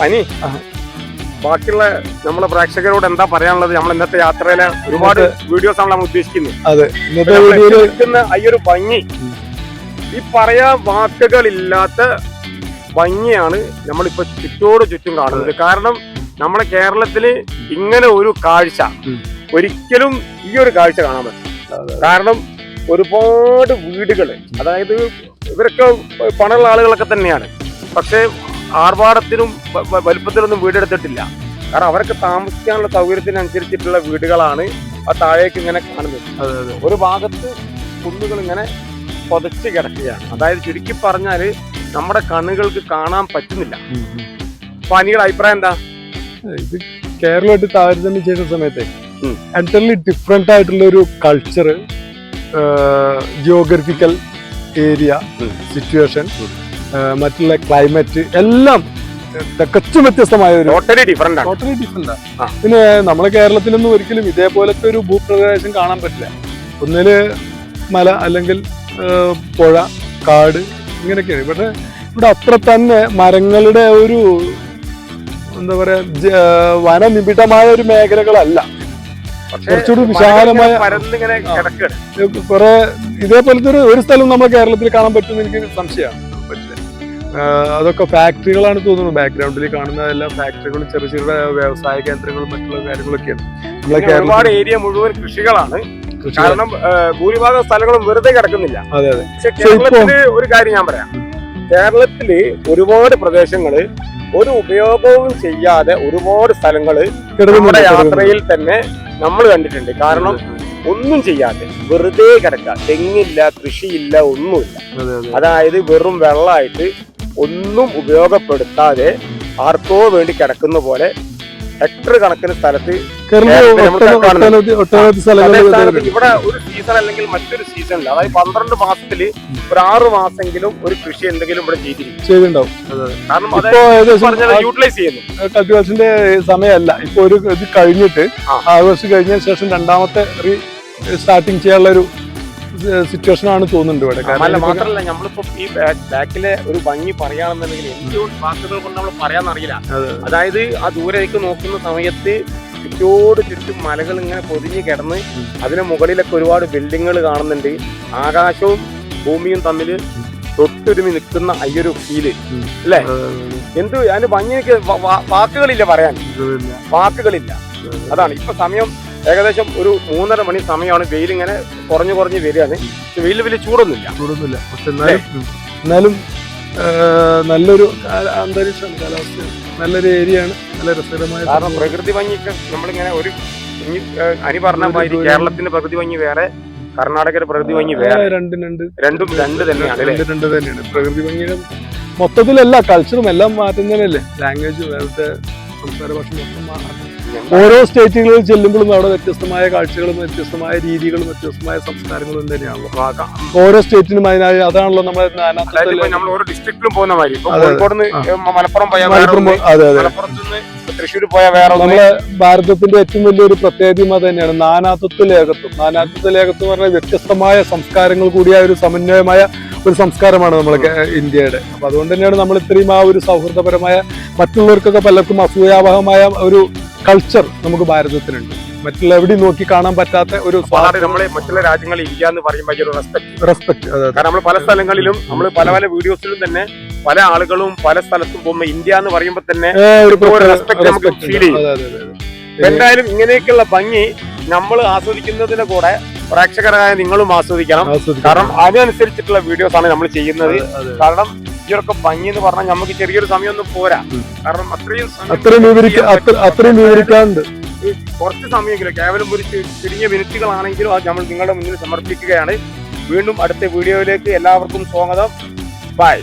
പനി ആ. ബാക്കിയുള്ള നമ്മളെ പ്രേക്ഷകരോട് എന്താ പറയാനുള്ളത്? നമ്മൾ ഇന്നത്തെ യാത്രയിലെ ഒരുപാട് വീഡിയോസ് ആണ് നമ്മൾ ഉദ്ദേശിക്കുന്നത്. അതെ. ഇന്നത്തെ ഈ ഒരു ഭംഗി ഈ പറയാൻ വാക്കുകളില്ലാത്ത ഭംഗിയാണ് നമ്മളിപ്പോ ചുറ്റോട് ചുറ്റും കാണുന്നത്. കാരണം നമ്മുടെ കേരളത്തിൽ ഇങ്ങനെ ഒരു കാഴ്ച ഒരിക്കലും ഈ ഒരു കാഴ്ച കാണാൻ പറ്റും കാരണം ഒരുപാട് വീടുകൾ അതായത് ഇവരൊക്കെ പണമുള്ള ആളുകളൊക്കെ തന്നെയാണ്. പക്ഷേ ആർഭാടത്തിനും വലുപ്പത്തിലൊന്നും വീടെടുത്തിട്ടില്ല. കാരണം അവർക്ക് താമസിക്കാനുള്ള സൗകര്യത്തിനനുസരിച്ചിട്ടുള്ള വീടുകളാണ് ആ താഴേക്ക് ഇങ്ങനെ കാണുന്നത്. ഒരു ഭാഗത്ത് കുന്നുകൾ ഇങ്ങനെ പൊതച്ച് കിടക്കുകയാണ്. അതായത് ചുരുക്കി പറഞ്ഞാൽ നമ്മുടെ കണ്ണുകൾക്ക് കാണാൻ പറ്റുന്നില്ല. അപ്പൊ അനിയുടെ അഭിപ്രായം എന്താ? ഇത് കേരളമായിട്ട് താരതമ്യം ചെയ്ത സമയത്തെ ഉം. എന്റർലി ഡിഫറെന്റ് ആയിട്ടുള്ള ഒരു കൾച്ചർ ജിയോഗ്രഫിക്കൽ ഏരിയ സിറ്റുവേഷൻ. മറ്റുള്ള ക്ലൈമറ്റ് എല്ലാം തികച്ചും വ്യത്യസ്തമായ ഒരു ടോട്ടലി ഡിഫറെന്റ് ടോട്ടലി ഡിഫറെന്റ് ആണ്. പിന്നെ നമ്മളെ കേരളത്തിലൊന്നും ഒരിക്കലും ഇതേപോലത്തെ ഒരു ഭൂപ്രദേശം കാണാൻ പറ്റില്ല. ഒന്നിൽ മല അല്ലെങ്കിൽ പുഴ കാട് ഇങ്ങനെയൊക്കെയാണ്. പക്ഷെ ഇവിടെ അത്ര തന്നെ മരങ്ങളുടെ ഒരു എന്താ പറയാ വനനിബിഡമായ ഒരു മേഖലകളല്ല. കുറച്ചുകൂടി വിശാലമായ- കുറെ ഇതേപോലത്തെ ഒരു ഒരു സ്ഥലം നമ്മുടെ കേരളത്തിൽ കാണാൻ പറ്റുമെന്ന് എനിക്ക് സംശയമാണ്. അതൊക്കെ ഫാക്ടറികളാണ് തോന്നുന്നു. ബാക്ക്ഗ്രൗണ്ടിൽ കാണുന്നതെല്ലാം ഫാക്ടറികളും ചെറിയ ചെറിയ വ്യവസായ കേന്ദ്രങ്ങളും മറ്റുള്ള കാര്യങ്ങളൊക്കെയാണ്. നമ്മളെ ഒരുപാട് ഏരിയ മുഴുവൻ കൃഷികളാണ്. കാരണം ഭൂരിഭാഗം സ്ഥലങ്ങളും വെറുതെ കിടക്കുന്നില്ല. അതെ അതെ. കേരളത്തിൽ ഒരു കാര്യം ഞാൻ പറയാം. കേരളത്തിൽ ഒരുപാട് പ്രദേശങ്ങൾ ഒരു ഉപയോഗവും ചെയ്യാതെ ഒരുപാട് സ്ഥലങ്ങൾ നമ്മുടെ യാത്രയിൽ തന്നെ നമ്മൾ കണ്ടിട്ടുണ്ട്. കാരണം ഒന്നും ചെയ്യാതെ വെറുതെ കിടക്കുക. തെങ്ങില്ല കൃഷിയില്ല ഒന്നുമില്ല. അതെ അതെ. അതായത് വെറും വെള്ളമായിട്ട് ഒന്നും ഉപയോഗപ്പെടുത്താതെ ആർക്കോ വേണ്ടി കിടക്കുന്ന പോലെ ഹെക്ടർ കണക്കിന് സ്ഥലത്ത് ഇവിടെ ഒരു സീസൺ അല്ലെങ്കിൽ മറ്റൊരു സീസണിൽ അതായത് പന്ത്രണ്ട് മാസത്തിൽ ഒരു ആറ് മാസെങ്കിലും ഒരു കൃഷി എന്തെങ്കിലും ഇവിടെ ചെയ്തിരിക്കും. ചെയ്തിട്ടുണ്ടാവും യൂട്ടിലൈസ് ചെയ്യുന്നു. കൾട്ടിവേഷന്റെ സമയമല്ല. ഇപ്പൊ ഒരു ഇത് കഴിഞ്ഞിട്ട് ആ. വർഷം കഴിഞ്ഞതിന് ശേഷം രണ്ടാമത്തെ സ്റ്റാർട്ടിങ് ചെയ്യാനുള്ള ഒരു സിറ്റുവേഷൻ ആണ് തോന്നുന്നുണ്ട് ഇവിടെ. അല്ല മാത്രല്ല നമ്മളിപ്പോ ഈ ബാക്കിലെ ഒരു ഭംഗി പറയുകയാണെന്നുണ്ടെങ്കിൽ എന്തുകൊണ്ട് വാക്കുകൾ കൊണ്ട് നമ്മൾ പറയാന്നറിയില്ല. അതെ. അതായത് ആ ദൂരേക്ക് നോക്കുന്ന സമയത്ത് ചുറ്റോട് ചുറ്റും മലകൾ ഇങ്ങനെ പൊതിഞ്ഞ് കിടന്ന്. അതിന് മുകളിലൊക്കെ ഒരുപാട് ബിൽഡിങ്ങുകൾ കാണുന്നുണ്ട്. ആകാശവും ഭൂമിയും തമ്മിൽ തൊട്ടുരുമി നിൽക്കുന്ന ഒരു ഫീൽ. അല്ലേ? എന്ത് അതിന് ഭംഗിയൊക്കെ വാക്കുകളില്ല പറയാൻ. വാക്കുകളില്ല. അതാണ്. ഇപ്പൊ സമയം ഏകദേശം ഒരു മൂന്നര മണി സമയമാണ് വെയിൽ ഇങ്ങനെ കുറഞ്ഞു കുറഞ്ഞ് വരികയാണ്. വെയിൽ വലിയ ചൂടൊന്നുമില്ല. ചൂടൊന്നുമില്ല. പക്ഷെ എന്നാലും നല്ലൊരു അന്തരീക്ഷം അന്തരീക്ഷമാണ് കാലാവസ്ഥ നല്ലൊരു ഏരിയയാണ് നല്ല രസകരമായ കാരണം പ്രകൃതി ഭംഗിയൊക്കെ നമ്മളിങ്ങനെ ഒരു അനി പറഞ്ഞ മാതിരി കേരളത്തിന്റെ പ്രകൃതി ഭംഗി വേറെ കർണാടകയുടെ പ്രകൃതി ഭംഗി വേറെ. രണ്ടും രണ്ട്. രണ്ടും രണ്ട് തന്നെയാണ് രണ്ട് രണ്ട് തന്നെയാണ്. പ്രകൃതി ഭംഗിയുടെ മൊത്തത്തിലല്ല കൾച്ചറും എല്ലാം മാറ്റുന്നതല്ലേ ലാംഗ്വേജ് വേറത്തെ സംസാര ഭാഷ മൊത്തം മാറും ഓരോ സ്റ്റേറ്റുകളിൽ ചെല്ലുമ്പോഴും അവിടെ വ്യത്യസ്തമായ കാഴ്ചകളും വ്യത്യസ്തമായ രീതികളും വ്യത്യസ്തമായ സംസ്കാരങ്ങളും തന്നെയാണല്ലോ. ഓരോ സ്റ്റേറ്റിനും അതിനായി അതാണല്ലോ നമ്മൾ ഓരോ ഡിസ്ട്രിക്റ്റിലും പോകുന്ന മാതിരി. മലപ്പുറം മലപ്പുറം അതെ അതെ. തൃശ്ശൂർ പോയാൽ വേറെ നമ്മളെ ഭാരതത്തിന്റെ ഏറ്റവും വലിയൊരു പ്രത്യേകതയും അത് തന്നെയാണ്. നാനാത്വത്തിൽ ഏകത്വം. നാനാത്വത്തിൽ ഏകത്വം എന്ന് പറഞ്ഞാൽ വ്യത്യസ്തമായ സംസ്കാരങ്ങൾ കൂടിയ ഒരു സമന്വയമായ ഒരു സംസ്കാരമാണ് നമ്മൾ ഇന്ത്യയുടെ. അപ്പൊ അതുകൊണ്ട് തന്നെയാണ് നമ്മൾ ഇത്രയും ആ ഒരു സൗഹൃദപരമായ മറ്റുള്ളവർക്കൊക്കെ പലർക്കും അസൂയാവഹമായ ഒരു കൾച്ചർ നമുക്ക് ഭാരതത്തിനുണ്ട് മറ്റുള്ള എവിടെ നോക്കി കാണാൻ പറ്റാത്ത ഒരു നമ്മളെ മറ്റുള്ള രാജ്യങ്ങളിൽ ഇന്ത്യ എന്ന് പറയുമ്പോൾ ഒരു റെസ്പെക്ട്. കാരണം നമ്മൾ പല സ്ഥലങ്ങളിലും നമ്മൾ പല പല വീഡിയോസിലും തന്നെ പല ആളുകളും പല സ്ഥലത്തും പോകുമ്പോൾ ഇന്ത്യ എന്ന് പറയുമ്പോൾ തന്നെ റെസ്പെക്ട് നമുക്ക് ഫീൽ ചെയ്യും. എന്തായാലും ഇങ്ങനെയൊക്കെയുള്ള ഭംഗി നമ്മൾ ആസ്വദിക്കുന്നതിന് കൂടെ പ്രേക്ഷകരായ നിങ്ങളും ആസ്വദിക്കണം ആസ്വദിക്കാം. കാരണം അതിനനുസരിച്ചിട്ടുള്ള വീഡിയോസ് ആണ് നമ്മൾ ചെയ്യുന്നത്. കാരണം ഇതിനൊക്കെ ഭംഗി എന്ന് പറഞ്ഞാൽ നമുക്ക് ചെറിയൊരു സമയമൊന്നും പോരാ. കാരണം അത്രയും അത്രയും അത്രയും വിവരിക്കാനുണ്ട് കുറച്ച് സമയമെങ്കിലും കേവലം ഒരു ചുരുങ്ങിയ മിനിറ്റുകളാണെങ്കിലും അത് നമ്മൾ നിങ്ങളുടെ മുന്നിൽ സമർപ്പിക്കുകയാണ്. വീണ്ടും അടുത്ത വീഡിയോയിലേക്ക് എല്ലാവർക്കും സ്വാഗതം. ബൈ.